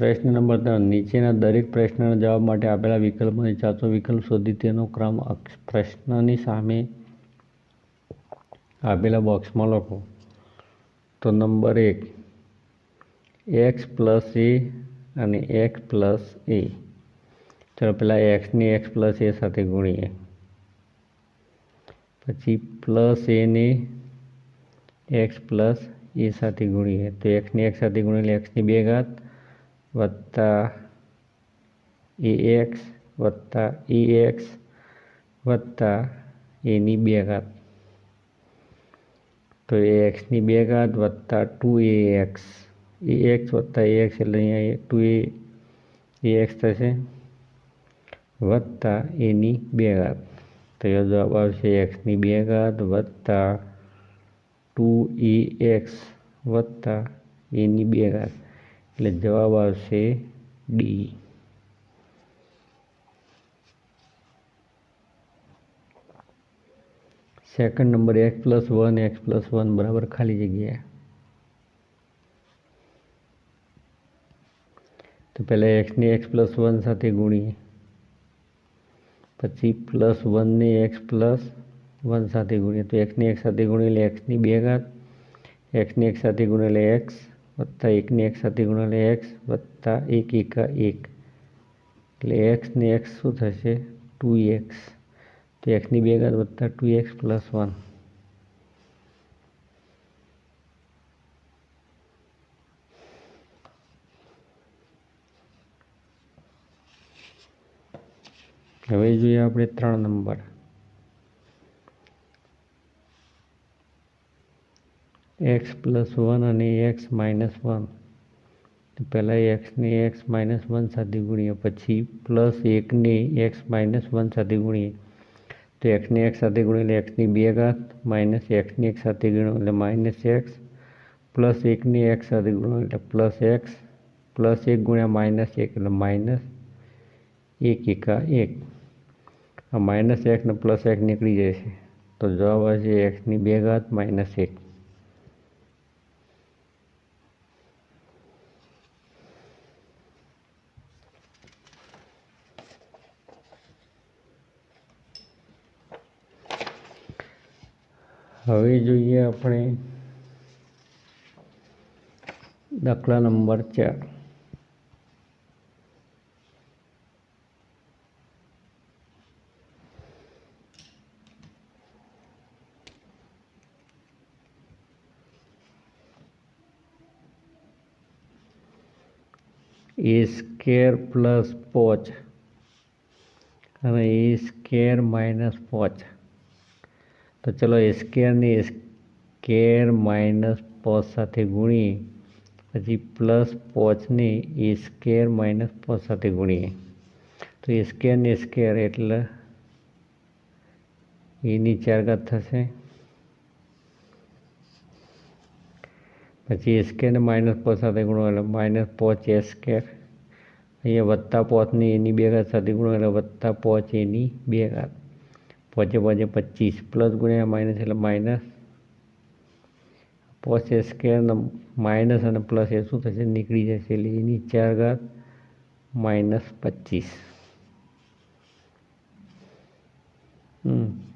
પ્રશ્ન નંબર ત્રણ, નીચેના દરેક પ્રશ્નના જવાબ માટે આપેલા વિકલ્પોને ચાચો વિકલ્પ શોધી તેનો ક્રમ પ્રશ્નની સામે આપેલા બોક્સમાં લખો. તો નંબર એક, એક્સ પ્લસ એ અને એક્સ પ્લસ એ. ચાલો પહેલાં એક્સને એક્સ પ્લસ એ સાથે ગુણીએ. પછી પ્લસ એને એક્સ પ્લસ એ સાથે ગુણીએ. તો એક્સને એક સાથે ગુણીએ એક્સની બે ઘાત વત્તા એ એક્સ વત્તા એ એક્સ વત્તા એની બે ઘાત. તો એ એક્સની બે ઘાત વત્તા two A X. A X વત્તા એ એક્સ એટલે અહીંયા ટુ એ એ એક્સ થશે. વત્તા એની બે ઘાત. તો એ જવાબ આવશે એક્સની બે ઘાત વત્તા ટુ એ એક્સ વત્તા એની બે ઘાત. એટલે જવાબ આવશે D. Second number X plus one X plus one બરાબર ખાલી જગ્યા. તો પહેલાં એક્સને એક્સ પ્લસ વન સાથે ગુણીએ. પછી પ્લસ વનને એક્સ પ્લસ વન સાથે ગુણીએ. તો એક્સને એક સાથે ગુણેલી એક્સની બે ઘાત. એક્સને એક્સ સાથે ગુણેલે એક્સ વત્તા એકને એક્સ સાથે ગુણાલે એક્સ વત્તા એક એકા એક. એટલે એક્સને એક્સ શું થશે? Two X. તો એક્સની બે ઘાત વત્તા ટુ એક્સ પ્લસ વન. હવે જોઈએ આપણે ત્રણ નંબર. એક્સ પ્લસ વન અને એક્સ માઇનસ વન પહેલાં એક્સને એક્સ માઇનસ વન સાથે ગુણીએ, પછી પ્લસ એકને એક્સ માઇનસ વન સાથે ગુણીએ. તો એક્સને એક્સ સાથે ગુણેલી એક્સની બે ઘાત માઇનસ એક્સની એક સાથે ગુણો એટલે માઇનસ એક્સ પ્લસ એકની એક્સ સાથે ગુણો એટલે પ્લસ એક્સ પ્લસ એક ગુણ્યા માઇનસ એક એટલે માઇનસ એક એકા એક. આ માઇનસ એક્સ ને પ્લસ એક નીકળી જશે તો જવાબ આવશે એક્સની બે ઘાત માઇનસ એક. હવે જોઈએ આપણે દાખલા નંબર ચાર. એ સ્કેર પ્લસ પોચ. અને એ સ્કેર માઇનસ પોચ. તો ચલો એ સ્કેરને સ્કેર માઇનસ પોચ સાથે ગુણીએ. પછી પ્લસ પોચને એ સ્કેર માઇનસ પોચ સાથે ગુણીએ. તો એ સ્કેર સ્કેર એટલે એની ચાર થશે. પછી એ ને માઇનસ પોચ સાથે ગુણો એટલે માઇનસ પોચ એ સ્કેર અહીંયા વત્તા પોચની એની બે ઘાત સાથે ગુણો એટલે વત્તા પોચ એની બે ઘાત. પોચે પોચે પચીસ પ્લસ ગુણ્યા માઇનસ એટલે માઇનસ. પોચ એ સ્કેર માઇનસ અને પ્લસ એ શું થશે? નીકળી જશે. એટલે એની ચાર ઘાત માઇનસ પચીસ. હમ.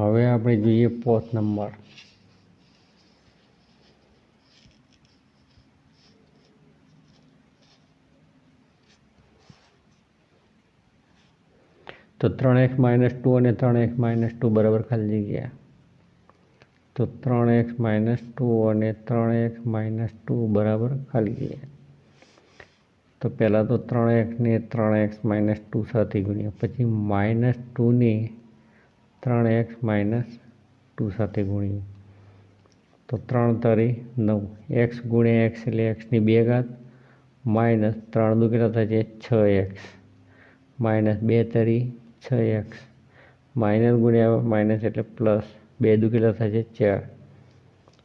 હવે આપણે જોઈએ પોત નંબર. તો ત્રણ એક્સ માઇનસ ટુ અને ત્રણ એક્સ માઇનસ ટુ બરાબર ખાલી જગ્યા. તો ત્રણ એક્સ માઇનસ ટુ અને ત્રણ એક્સ માઇનસ ટુ બરાબર ખાલી જગ્યા. તો પહેલાં તો ત્રણ એક્સને ત્રણ એક્સ માઇનસ ટુ સાથે ગુણ્યા. પછી માઇનસ ટુને ત્રણ એક્સ માઇનસ ટુ સાથે ગુણીએ. તો ત્રણ તરી નવ. એક્સ ગુણ્યા એક્સ એટલે એક્સની બે ઘાત. માઇનસ ત્રણ દુ કેટલા થાય છે એક્સ. માઇનસ બે તરી છ એક્સ. માઇનસ ગુણ્યા માઇનસ એટલે પ્લસ બે દુકેલા છે ચાર.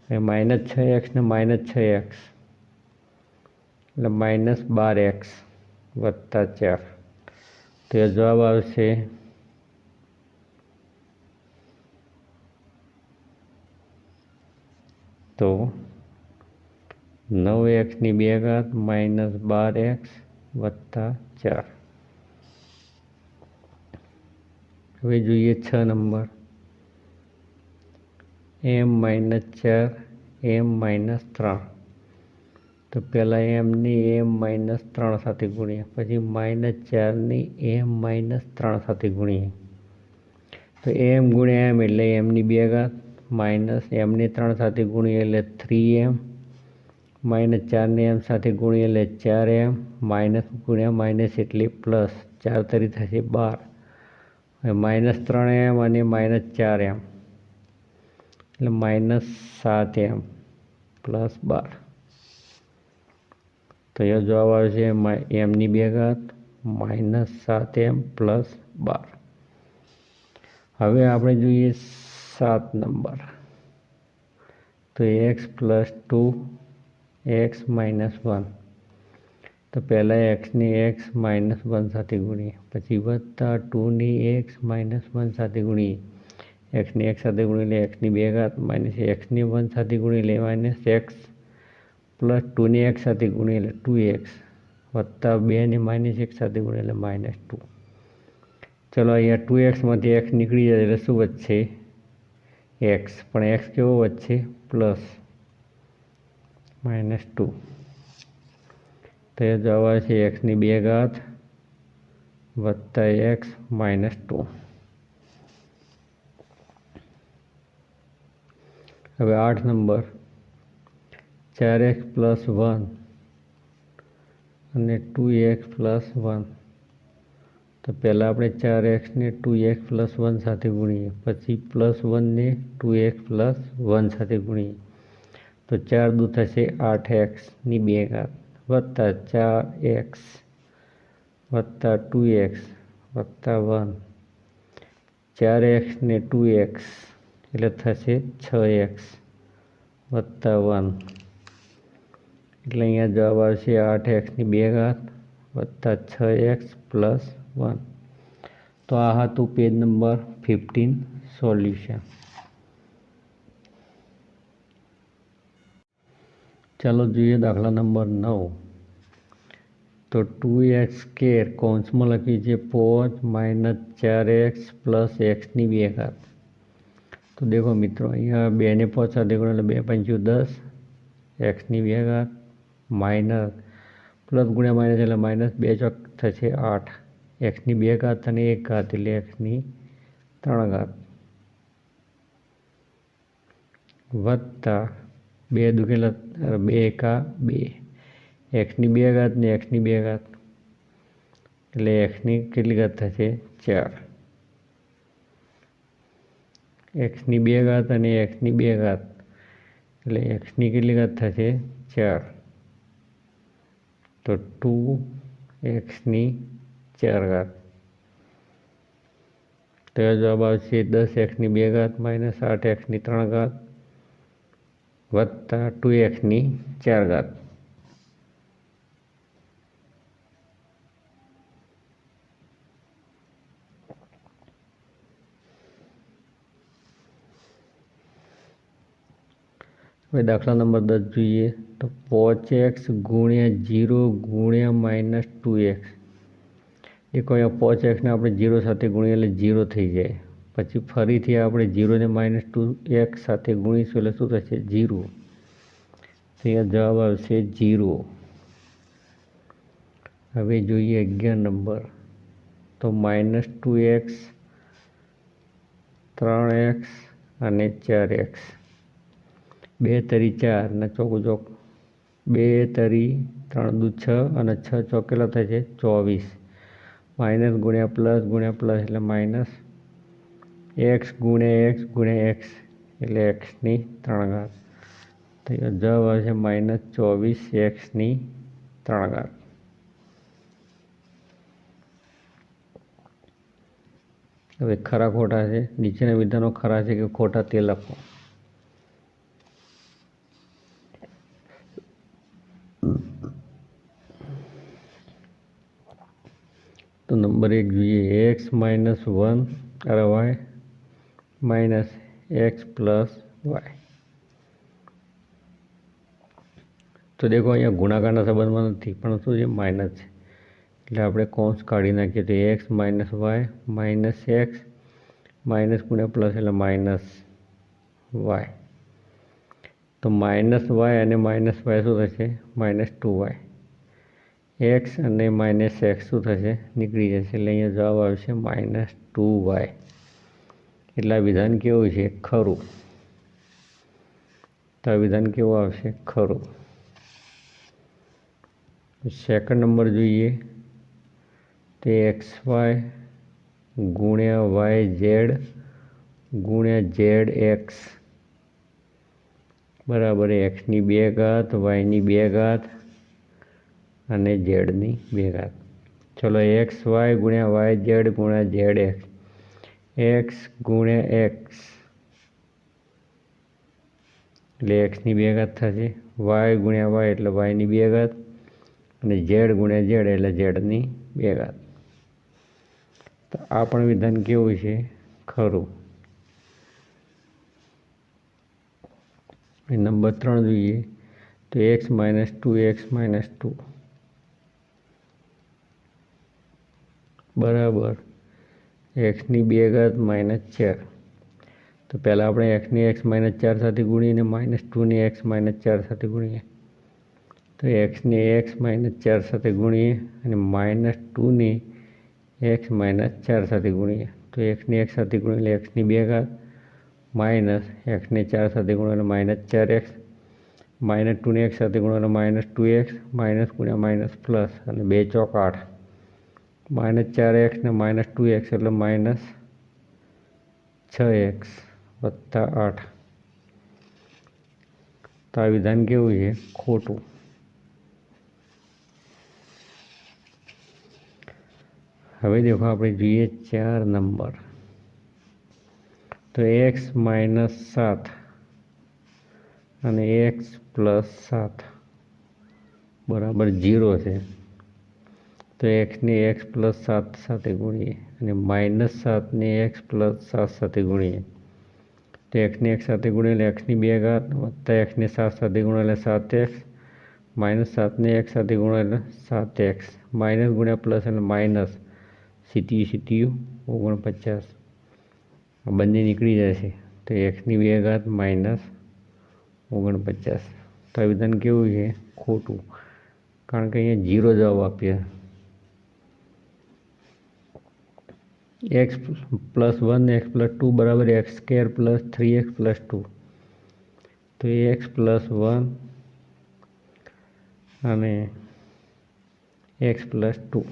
એ માઇનસ છ એક્સ ને માઇનસ છ એક્સ. એટલે માઇનસ બાર એક્સ વત્તા ચાર. તો એ જવાબ આવશે તો નવ એક્સની બે ઘાત માઇનસ બાર એક્સ વત્તા ચાર. હવે જોઈએ છ નંબર. એમ માઇનસ ચાર, એમ માઇનસ ત્રણ. તો પહેલાં એમની એમ માઇનસ ત્રણ સાથે ગુણીએ, પછી માઇનસ ચારની એમ માઇનસ ત્રણ સાથે ગુણીએ. તો એમ ગુણ્યા એમ એટલે એમની બે ઘાત માઇનસ એમની ત્રણ સાથે ગુણીએ એટલે થ્રી એમ માઇનસ ચારને એમ સાથે ગુણીએ એટલે ચાર એમ માઇનસ ગુણ્યા માઇનસ એટલે પ્લસ ચાર તરી થશે બાર. માઇનસ ત્રણ એમ અને માઇનસ ચાર એમ, એટલે માઇનસ સાત એમ પ્લસ બાર. તો એ જવાબ આવશે એમની બે ઘાત માઇનસ સાત એમ પ્લસ બાર. હવે આપણે જોઈએ સાત નંબર. તો X plus two, X minus one. તો પહેલાં એક્સની એક્સ માઇનસ વન સાથે ગુણીએ. પછી વત્તા ટુની એક્સ માઇનસ વન સાથે ગુણીએ. એક્સની એક્સ સાથે ગુણી લે, એક્સની બે ઘાત માઇનસ એક્સની વન સાથે ગુણી લે, માઇનસ એક્સ પ્લસ ટુની એક્સ સાથે ગુણી એટલે ટુ એક્સ. વત્તા બેને માઇનસ એક સાથે ગુણી એટલે માઇનસ ટુ. ચલો અહીંયા ટુ એક્સમાંથી એક્સ નીકળી જાય એટલે શું વધશે? એક્સ પણ એક્સ કેવો વધશે? પ્લસ માઇનસ ટુ તો એ જવાબ આવે છે એક્સની બે ઘાત વત્તા એક્સ માઇનસ ટુ હવે આઠ નંબર. ચાર એક્સ પ્લસ વન અને ટુ એક્સ પ્લસ વન તો પહેલાં આપણે ચાર એક્સને ટુ એક્સ પ્લસ વન સાથે ગુણીએ. પછી પ્લસ વનને ટુ એક્સ પ્લસ વન સાથે ગુણીએ. તો ચાર દૂ થશે આઠ એક્સની બે ઘાત. વત્તા ચાર એક્સ વત્તા ટુ એક્સ વત્તા વન ચાર એક્સને ટુ એક્સ એટલે થશે છ એક્સ વત્તા વન એટલે અહીંયા જવાબ આવશે આઠ એક્સની બે ઘાત વત્તા છ એક્સ પ્લસ વન. તો આ હતું પેજ નંબર ફિફ્ટીન સોલ્યુશન. ચાલો જોઈએ દાખલા નંબર નવ. તો ટુ એક્સ સ્કેર કૌંસમાં લખ્યું છે પોચ માઇનસ ચાર એક્સ પ્લસ એક્સની બે ઘાત. તો દેખો મિત્રો, અહીંયા બેને પાંચ સાથે એટલે બે પંચું દસ, એક્સની બે ઘાત, માઇનસ, પ્લસ ગુણ્યા માઇનસ એટલે માઇનસ બે ચોક થશે આઠ. એક્સની બે ઘાત અને એક ઘાત એટલે એક્સની ત્રણ ઘાત. વત્તા બે દુખેલા બે એકા બે. એક્સની બે ઘાત ને એક્સની બે ઘાત. એટલે એક્સની કેટલી ઘાત થશે? ચાર. એક્સની બે ઘાત અને એક્સની બે ઘાત. એટલે એક્સની કેટલી ઘાત થશે? ચાર. તો ટુ એક્સની ચાર ઘાત. તો જવાબ આવશે દસ એક્સની બે ઘાત માઇનસ આઠ એક્સની ત્રણ ઘાત વત્તા ટુ એક્સની ચાર ઘાત. હવે દાખલા નંબર દસ જોઈએ તો પોચ એક્સ ગુણ્યા જીરો ગુણ્યા માઇનસ ટુ એક્સ. દેખો કોઈ પોચ એક્સને આપણે જીરો સાથે ગુણીએ એટલે જીરો થઈ જાય. પછી ફરીથી આપણે જીરોને માઇનસ ટુ એક્સ સાથે ગુણીશું એટલે શું થશે? જીરો. અહીંયા જવાબ આવશે જીરો. હવે જોઈએ અગિયાર નંબર. તો માઇનસ ટુ એક્સ ત્રણ એક્સ અને ચાર એક્સ બે તરી ચાર ને ચોકું ચોક. બે તરી, ત્રણ દુ છ અને છ ચોકેલા થશે ચોવીસ. માઇનસ ગુણ્યા પ્લસ ગુણ્યા પ્લસ એટલે માઇનસ એક્સ ગુણ્યા એક્સ ગુણ્યા એક્સ એટલે એક્સની ત્રણ ઘાત. તો જવાબ આવશે માઇનસ ચોવીસ એક્સની ત્રણ ઘાત. હવે ખરા ખોટા છે. નીચેના વિધાનો ખરા છે કે ખોટા તે લખો તો નંબર એક જોઈએ એક્સ માઇનસ વન અરે y minus x plus y. તો દેખો, અહીંયા ગુણાકારના સંબંધમાં નથી, પણ શું છે? માઇનસ છે. એટલે આપણે કોન્સ કાઢી નાખીએ તો x minus y minus x minus ગુણ્યા પ્લસ એટલે માઇનસ વાય. તો માઇનસ વાય અને માઇનસ વાય શું થશે? Minus two y. એક્સ અને માઇનસ એક્સ શું થશે? નીકળી જશે. એટલે અહીંયા જવાબ આવશે માઇનસ ટુ વાય. એટલે વિધાન કેવું છે? ખરું. તો આ વિધાન કેવું આવશે? ખરું. સેકન્ડ નંબર જોઈએ. તે એક્સ વાય ગુણ્યા વાય ઝેડ ગુણ્યા ઝેડ એક્સ. બરાબર એક્સની બે ઘાત, વાયની બે ઘાત અને ઝેડની ભેગા. ચલો એક્સ વાય ગુણ્યા વાય ઝેડ ગુણ્યા ઝેડ એક્સ. એક્સ ગુણ્યા એક્સ. એટલે એક્સની બે થશે. વાય ગુણ્યા વાય એટલે વાયની બે અને ઝેડ ગુણ્યા ઝેડ એટલે ઝેડની બે તો આ પણ વિધાન કેવું છે? ખરું. નંબર ત્રણ જોઈએ. તો x minus two, x minus two. બરાબર. એક્સની બે ઘાત માઇનસ ચાર. તો પહેલાં આપણે એક્સની એક્સ માઇનસ ચાર સાથે ગુણીને માઇનસ ટુની એક્સ માઇનસ ચાર સાથે ગુણીએ. તો એક્સની એક્સ માઇનસ ચાર સાથે ગુણીએ અને માઇનસ ટુની એક્સ માઇનસ ચાર સાથે ગુણીએ. તો એક્સની એક્સ સાથે ગુણીએ એક્સની બે ઘાત માઇનસ એક્સને ચાર સાથે ગુણ્યા માઇનસ ચાર એક્સ માઇનસ ટુને એક્સ સાથે ગુણ્યા માઇનસ ટુ એક્સ માઇનસ ગુણ્યા માઇનસ પ્લસ અને બે ચોક આઠ. માઇનસ ચાર એક્સ ને માઇનસ ટુ એક્સ એટલે માઇનસ છ એક્સ વત્તા આઠ. તો આ વિધાન કેવું છે? ખોટું. હવે દેખો આપણે જોઈએ ચાર નંબર. તો એક્સ માઇનસ સાત અને એક્સ પ્લસ સાત. બરાબર જીરો છે. તો એક્સને એક્સ પ્લસ સાત સાથે ગુણીએ અને માઇનસ સાતને એક્સ પ્લસ સાત સાથે ગુણીએ. તો એક્સને એક સાથે ગુણીએ એટલે એક્સની બે ઘાત, વત્તા એક્સને સાત સાથે ગુણેલે સાત એક્સ માઇનસ સાતને એક્સ સાથે ગુણેલે સાત એક્સ માઇનસ ગુણ્યા પ્લસ એટલે માઇનસ સીટીયુ સીટીયુ, ઓગણપચાસ. આ બંને નીકળી જશે તો એક્સની બે ઘાત માઇનસ ઓગણપચાસ. તો આ વિધાન કેવું છે? ખોટું. કારણ કે અહીંયા જીરો જવાબ આપીએ x plus one x plus two બરાબર x square plus three x plus two તો એક્સ પ્લસ વન અને એક્સ પ્લસ ટુ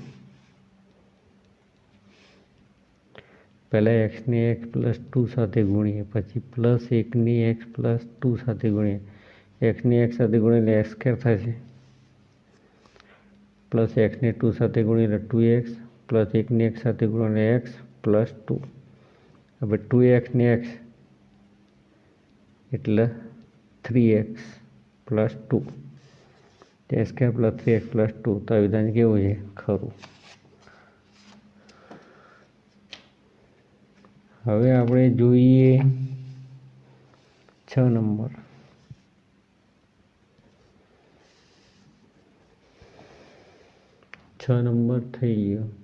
પહેલાં એક્સને એક્સ પ્લસ ટુ સાથે ગુણીએ, પછી પ્લસ એકની એક્સ પ્લસ ટુ સાથે ગુણીએ. એક્સની એક્સ સાથે ગુણીને એક્સ સ્કેર થશે પ્લસ એક્સને ટુ સાથે ગુણીને ટુ એક્સ પ્લસ એકની એક્સ સાથે ગુણીને એક્સ પ્લસ ટુ હવે ટુ એક્સ ને એક્સ એટલે થ્રી એક્સ પ્લસ ટુ એ square plus three x plus two તો આ વિધાન કેવું છે? ખરું. હવે આપણે જોઈએ છ નંબર. છ નંબર થઈ ગયો.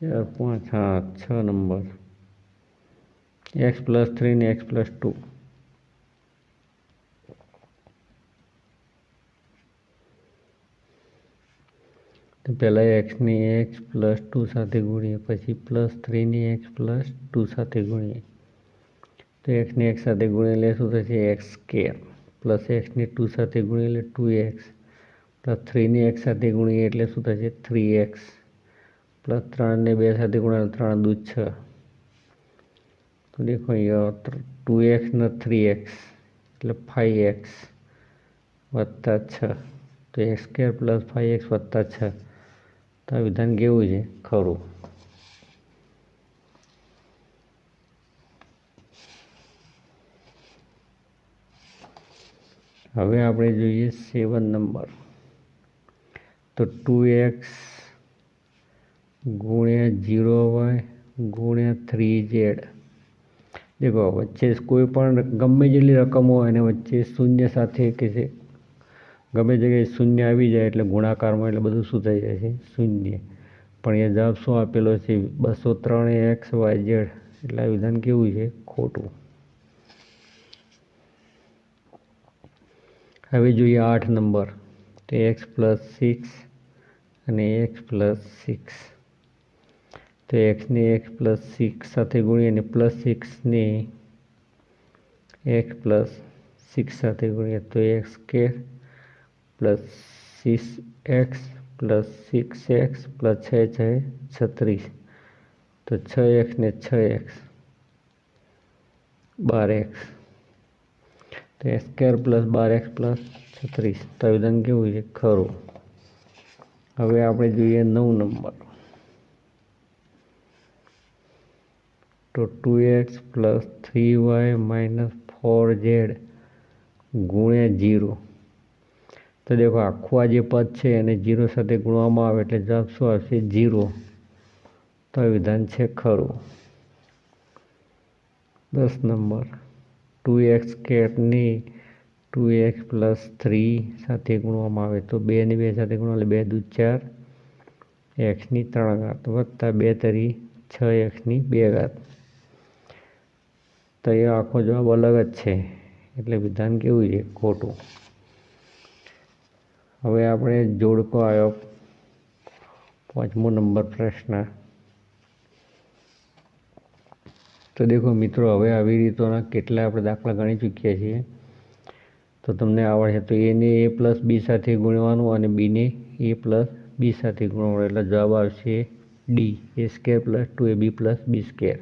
ચાર, પાંચ હા છ નંબર. એક્સ પ્લસ થ્રી ને એક્સ પ્લસ ટુ. પહેલાં એક્સની એક્સ પ્લસ ટુ સાથે ગુણીએ, પછી પ્લસ થ્રીની એક્સ પ્લસ ટુ સાથે ગુણીએ. તો એક્સની એક્સ સાથે ગુણેલે શું થશે? એક્સ સ્કેર પ્લસ એક્સની ટુ સાથે ગુણેલે ટુ એક્સ. પ્લસ થ્રીની એક્સ સાથે ગુણીએ એટલે શું થશે? Three x. પ્લસ ત્રણ ને બે સાથે ગુણ્યા ત્રણ દૂધ છ. તો દેખો અહીંયા ટુ એક્સ ને થ્રી એક્સ, એટલે ફાઈવ એક્સ વત્તા છ. તો x square plus five x વત્તા છ. તો આ વિધાન કેવું છે? ખરું. હવે આપણે જોઈએ સેવન નંબર. તો ટુ એક્સ ગુણ્યા જીરો વાય ગુણ્યા થ્રી ઝેડ. દેખો, વચ્ચે કોઈ પણ ગમે જેટલી રકમ હોય, એને વચ્ચે શૂન્ય સાથે કે છે, ગમે જગ્યાએ શૂન્ય આવી જાય એટલે ગુણાકારમાં એટલે બધું શું થઈ જાય છે? શૂન્ય. પણ એ જવાબ શું આપેલો છે? બસો ત્રણ એક્સ વાય ઝેડ. એટલે આ વિધાન કેવું છે? ખોટું. હવે જોઈએ આઠ નંબર. તો એક્સ પ્લસ સિક્સ અને એક્સ પ્લસ સિક્સ. તો એક્સને એક્સ પ્લસ સિક્સ સાથે ગુણીએ અને પ્લસ સિક્સને એક્સ પ્લસ સિક્સ સાથે ગુણીએ તો x square plus six x plus six x plus છ છ છત્રીસ. તો છ એક્સ ને છ એક્સ બાર એક્સ. તો એક્સ સ્કેર પ્લસ બાર એક્સ પ્લસ છત્રીસ. તો આ વિધાન કેવું છે? ખરું. હવે આપણે જોઈએ નવ નંબર. તો two x plus three y minus four z ગુણ્યા જીરો. તો દેખો, આખું આ જે પદ છે એને જીરો સાથે ગુણવામાં આવે એટલે જવાબ શું આવશે? જીરો. તો વિધાન છે ખરું. દસ નંબર. ટુ એક્સ કેટની ટુ એક્સ પ્લસ થ્રી સાથે ગુણવામાં આવે તો બે ને બે સાથે ગુણવા એટલે બે દૂ ચાર, એક્સની ત્રણ ઘાત વત્તા બે તરી છ એક્સની બે ઘાત. તો એ આખો જવાબ અલગ જ છે. એટલે વિધાન કેવું છે? ખોટું. હવે આપણે જોડકો આવ્યો પાંચમો નંબર પ્રશ્ન. તો દેખો મિત્રો, હવે આવી રીતોના કેટલા આપણે દાખલા ગણી ચૂક્યા છીએ. તો તમને આવડશે તો એને એ પ્લસ બી સાથે ગુણવાનું અને બીને એ પ્લસ બી સાથે ગુણવાનું. એટલે જવાબ આવશે D a square plus two a b plus b square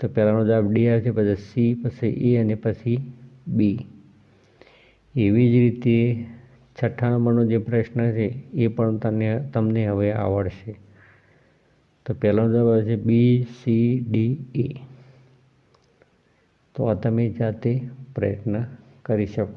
તો પહેલાંનો જવાબ ડી આવશે, પછી સી, પછી એ અને પછી બી. એવી જ રીતે છઠ્ઠા નંબરનો જે પ્રશ્ન છે, એ પણ તમને તમને હવે આવડશે. તો પહેલાંનો જવાબ આવશે બી, સી, ડી, એ. તો આ તમે જાતે પ્રયત્ન કરી શકો.